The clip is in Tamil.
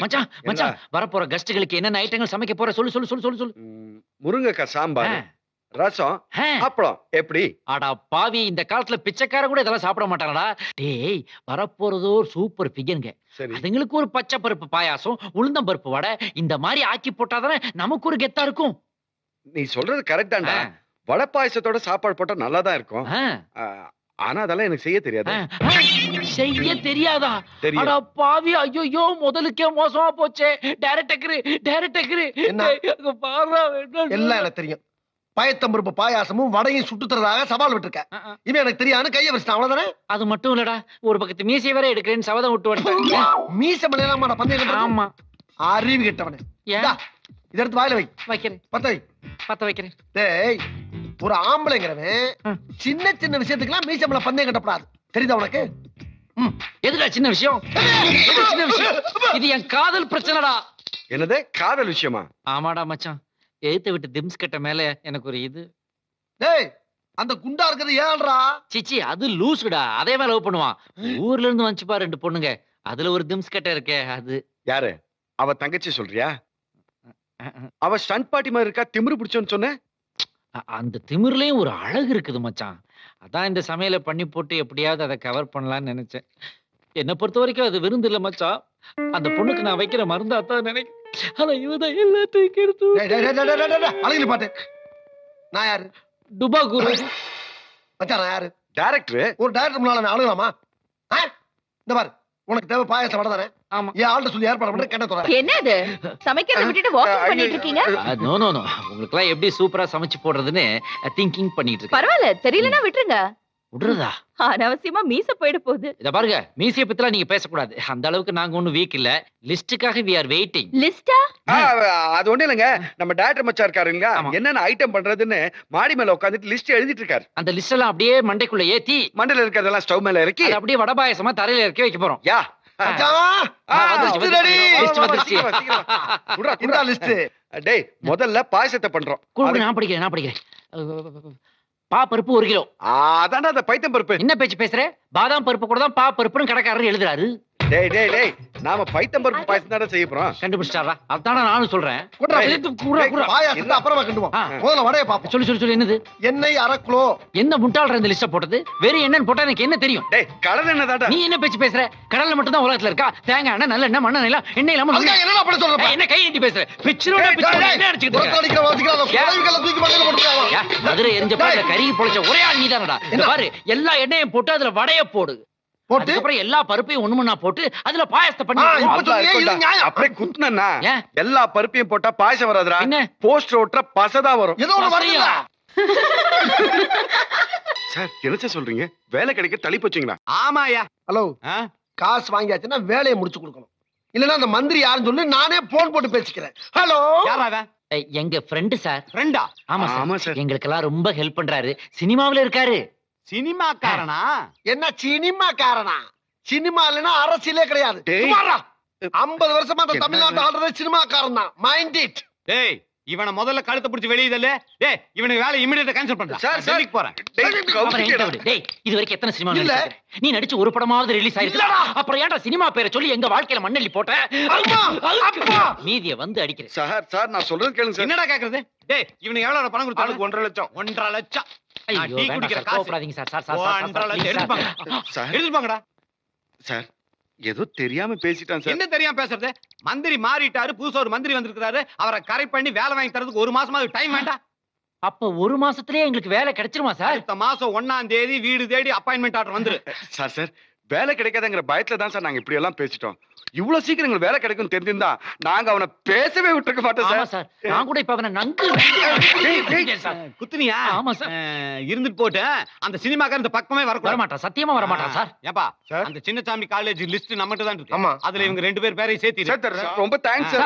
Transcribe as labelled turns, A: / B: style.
A: மச்சான் மச்சான் வரப்போற கெஸ்ட்களுக்கு என்னென்ன ஐட்டங்கள் சமைக்க போற? சொல்லு சொல்லு சொல்லு சொல்லு சொல்லு.
B: முருங்கைக்காய் சாம்பார் ரசம். அப்பளம் எப்படி?
A: அடா பாவி இந்த காலத்துல பிச்சைக்கார கூட இதெல்லாம் சாப்பிட மாட்டானடா. டேய் வரப்போறதோ ஒரு சூப்பர் பிகருங்க
B: சரி.
A: அதுங்களுக்கு ஒரு பச்சை பருப்பு பாயாசம் உளுந்தம் பருப்பு வடை இந்த மாதிரி ஆக்கி போட்டாதானே நமக்கு ஒரு கெத்தா இருக்கும்.
B: நீ சொல்றது கரெக்ட் தான்டா.
A: ஆ,
B: வடை பாயசத்தோட சாப்பாடு போட்டா நல்லா தான் இருக்கும். ஆனா அதெல்லாம் எனக்கு செய்ய தெரியாது.
A: செய்ய தெரியாதா? அடா பாவி ஐயோ முதலுக்கே மோசமா போச்சே. டைரக்டர் டைரக்டர்
C: என்ன?
A: பாரு
C: எல்லாம் எனக்கு தெரியும். பயத்தம்பருப்பு பாயாசமும் வடையும் சுட்டு தரதாக சவால் விட்டுருக்க
A: ஆ, ஆ.
C: இவன் எனக்கு தெரியாதுன்னு கையை வச்சிட்டான் அவ்வளவுதானே?
A: அது மட்டும் இல்லடா. ஒரு பக்கத்து மீசை வேற எடுக்கிறேன்னு சபதம் விட்டு வந்துட்டேன்
C: மீச மலையாளமான பந்தயம் கட்டுறது?
A: ஆமா.
C: அறிவு கெட்டவனே.
A: ஏன்?
C: இதை எடுத்து வாயில வை.
A: வைக்கிறேன்.
C: பத்த வை.
A: பத்த வைக்கிறேன்.
C: டேய் ஒரு ஆம்பளைங்கிறவன். சின்ன சின்ன விஷயத்துக்குலாம் மீச மலை பந்தயம் கட்டப்படாது தெரியுதா உனக்கு?
A: எதுடா சின்ன விஷயம்? சின்ன விஷயம்? இது என் காதல் பிரச்சனைடா.
B: என்னது? காதல் விஷயமா?
A: ஆமாடா மச்சான். எழுத்து விட்டு திம்ஸ் கட்ட மேல எனக்கு ஒரு இது.
C: டேய் அந்த குண்டா இருக்கிறது ஏன்டா
A: சிச்சி அது லூசுடா. அதே மேல லவ் பண்ணுவான். ஊர்ல இருந்து வந்துச்சுப்பா ரெண்டு பொண்ணுங்க. அதுல ஒரு திம்ஸ் கட்ட இருக்கே அது.
B: யாரு? அவ தங்கச்சி சொல்றியா. அவ ஸ்டண்ட் பாட்டி மாதிரி இருக்கா? திமிரு பிடிச்சோன்னு சொன்ன.
A: அ- அந்த திமிர்லயும் ஒரு அழகு இருக்குது மச்சான். அதான் இந்த சமையலை பண்ணி போட்டு எப்படியாவது அதை கவர் பண்ணலாம்னு நினைச்சேன். என்னை பொறுத்த வரைக்கும் அது விருந்து இல்ல மச்சான். அந்த பொண்ணுக்கு நான் வைக்கிற மருந்தா தான் நினைக்கிறேன் ஆனா இவதான் எல்லாத்தையும் கெடுத்து
C: டேய் டேய் டேய் டேய், டேய், டேய், அழகிரி பாட்டு நான் யாரு?
A: டுபா குரு
C: மச்சான் நான் யாரு?
B: டைரக்டர்
C: ஒரு டைரக்டர் முன்னால நான் அழுகலாமா? ஆ? இந்த பாரு உனக்கு தேவை பாயாசம் வடை தானே
A: ஆமா.
C: என் ஆள்கிட்ட சொல்லி ஏற்பாடு பண்ணி கேட்ட தரேன்
D: என்ன இது சமைக்கிறத விட்டுட்டு வாக்கிங் பண்ணிட்டு இருக்கீங்க?
A: நோ நோ நோ உங்களுக்குலாம் எப்படி சூப்பரா சமைச்சு போடுறதுன்னு திங்கிங் பண்ணிட்டு இருக்கேன்.
D: பரவாயில்ல தெரியலனா விட்டுருங்க.
A: விடுறதா
D: அனாவசியமா மீச போயிட போகுது.
A: இத பாருங்க மீசிய பத்திலாம் நீங்க பேசக்கூடாது. அந்த அளவுக்கு நாங்க ஒண்ணும் வீக் இல்ல. லிஸ்டுக்காக வி ஆர் வெயிட்டிங்
D: லிஸ்டா
B: அது ஒண்ணு இல்லைங்க. நம்ம டைரக்டர் மச்சா இருக்காருங்க. என்னென்ன ஐட்டம் பண்றதுன்னு மாடி மேல உட்காந்துட்டு லிஸ்ட் எழுதிட்டு இருக்காரு.
A: அந்த லிஸ்ட் எல்லாம் அப்படியே மண்டைக்குள்ள ஏத்தி
B: மண்டல இருக்கிறதெல்லாம் ஸ்டவ் மேல இறக்கி
A: அதை அப்படியே வடபாயசமா தரையில இறக்கி வைக்க போறோம்.
B: யா டேய் முதல்ல பாயசத்தை பண்றோம்.
A: நான் படிக்கிறேன் நான் படிக்கிறேன். பா பருப்பு ஒரு கிலோ.
B: அதான்டா அந்த பைத்தம் பருப்பு.
A: என்ன பேச்சு பேசுற? பாதாம் பருப்பு கூட தான் பா பருப்புன்னு கடைக்காரர் எழுதுறாரு.
B: டேய் டேய் டேய் நாம பைத்தம் பருப்பு பாயசம் தானே செய்ய போறோம்?
A: கண்டுபிடிச்சிட்டாரா? அதான நானும் சொல்றேன்.
C: குடுறா.
A: குடுறா, குடுறா.
C: பாயாசத்தை அப்புறமா கிண்டுவோம். முதல்ல வடையை பாப்போம்
A: சொல்லு சொல்லு சொல்லு என்னது?
C: எண்ணெய் அரை கிலோ.
A: என்ன முட்டாள்ற இந்த லிஸ்ட போட்டது? வெறும் என்னன்னு போட்டா எனக்கு என்ன தெரியும்?
B: டேய் கலர் என்னதாடா
A: நீ என்ன பேச்சு பேசுற? கடல்ல மட்டும் தான் உலகத்துல இருக்கா? தேங்காய் எண்ணெய் நல்ல எண்ணெய் மண்ணெண்ணெய் எல்லாம் எண்ணெய் இல்லாம
C: பண்ண சொல்றப்ப
A: ஏய், என்ன கை நீட்டி பேசுற பிச்சிரோட பிச்சிரோட என்ன
C: ஒருத்தன்
A: இருக்க?
C: அடிக்கிற வாசிக்கிற அந்த
A: ஏன்?
C: குழவிகளை தூக்கி போட்டுருக்காங்க.
A: யா, மதுரை எரிஞ்ச பாட்டுல
C: டேய்.
A: கருகி பொழைச்ச ஒரே ஆள் நீதானடா.
C: என்ன?
A: பாரு எல்லா எண்ணெயும் போட்டு அதுல வடைய போடு.
C: போட்டு?
A: அதுக்கப்புறம் எல்லா பருப்பையும் ஒண்ணு மண்ணா போட்டு அதுல பாயசத்தை பண்ணி.
B: அப்படியே குத்துனா எல்லா பருப்பையும் போட்டா பாயசம் வராதுடா.
A: என்ன?
B: போஸ்டர் ஒட்டுற பசதான் வரும்.
C: ஏதோ ஒண்ணு வருதுல்ல?
B: சார் என்ன சார் சொல்றீங்க? வேலை கிடைக்க தள்ளி போச்சுங்களா?
E: ஆமாயா
C: ஹலோ? காசு வாங்கியாச்சுன்னா வேலையை முடிச்சு கொடுக்கணும். இல்லன்னா அந்த மந்திரி யாருன்னு சொல்லி நானே போன் போட்டு பேசிக்கிறேன். ஹலோ?
A: எங்க ஃப்ரெண்டு சார்.
E: ஃப்ரெண்டா
A: ஆமா
B: ஆமா
A: சார்.
B: சார்
A: எங்களுக்கெல்லாம் ரொம்ப ஹெல்ப் பண்றாரு. சினிமாவுல இருக்காரு.
E: சினிமாக்காரனா?
C: என்ன சினிமா காரனா சினிமா இல்லைன்னா அரசியலே கிடையாது. ஐம்பது வருஷமா அந்த தமிழ்நாட்டு ஆள்றது சினிமாக்காரன் தான். மைண்ட் இட்
E: டேய் இவனை முதல்ல கழுத்தை பிடிச்சி வெளியே தள்ளு. டேய் இவனுக்கு வேலை இமிடியேட்டா கேன்சல் பண்றா.
B: சார்.
E: டெல்லிக்கு போறேன்.
B: டேய்,
A: இது வரைக்கும் எத்தனை சினிமா
C: இல்ல.
A: நீ நடிச்சு ஒரு படமாவது ரிலீஸ் ஆயிருக்கு. அப்புறம் ஏன்டா சினிமா பேரை சொல்லி எங்க வாழ்க்கையில மண்ணள்ளி போட்ட. மீதிய வந்து அடிக்கிறேன்.
B: சார் சார் நான் சொல்றது கேளுங்க
E: என்னடா கேக்குறது? டேய் இவனுக்கு எவ்வளவு பணம் கொடுத்தாலும்
B: ஒன்றரை லட்சம்.
E: ஒன்றரை லட்சம்.
A: ஐயோ வேண்டாம் sir sir sir sir sir,
E: எடுத்துப்பாங்கடா
B: sir ஏதோ தெரியாம பேசிட்டான் சார்.
E: என்ன தெரியாம பேசுறது? மந்திரி மாறிட்டாரு புதுசா ஒரு மந்திரி வந்திருக்காரு அவரை கரை பண்ணி வேலை வாங்கி தரதுக்கு ஒரு மாசமா டைம் வேண்டாம்.
A: அப்ப ஒரு மாசத்துலயே எங்களுக்கு வேலை கிடைச்சிருமா சார்?
E: அடுத்த மாசம் ஒண்ணாம் தேதி வீடு தேடி அப்பாயின்மெண்ட் ஆர்டர் வந்துரு.
B: சார் சார் வேலை கிடைக்காதங்கிற பயத்துல தான் சார் நாங்க இப்படி எல்லாம் பேசிட்டோம். இவ்வளவு சீக்கிரம் எங்களுக்கு வேலை கிடைக்கும் தெரிஞ்சிருந்தா நாங்க அவனை பேசவே விட்டுருக்க மாட்டோம் சார்.
A: சார். நான் கூட இப்ப அவனை நங்கு.
E: குத்துனியா?
A: ஆமா சார்.
E: இருந்துட்டு போட்டு அந்த சினிமாக்கார இந்த பக்கமே வரக்கூடாது.
A: வரமாட்டான் சத்தியமா வரமாட்டான் சார்.
E: ஏப்பா
B: சார்.
E: அந்த சின்னசாமி காலேஜ் லிஸ்ட் நம்மகிட்ட தான் இருக்கு.
C: ஆமா.
E: அதுல இவங்க ரெண்டு பேர் பேரையும் சேர்த்து
B: சார் ரொம்ப தேங்க்ஸ் சார்.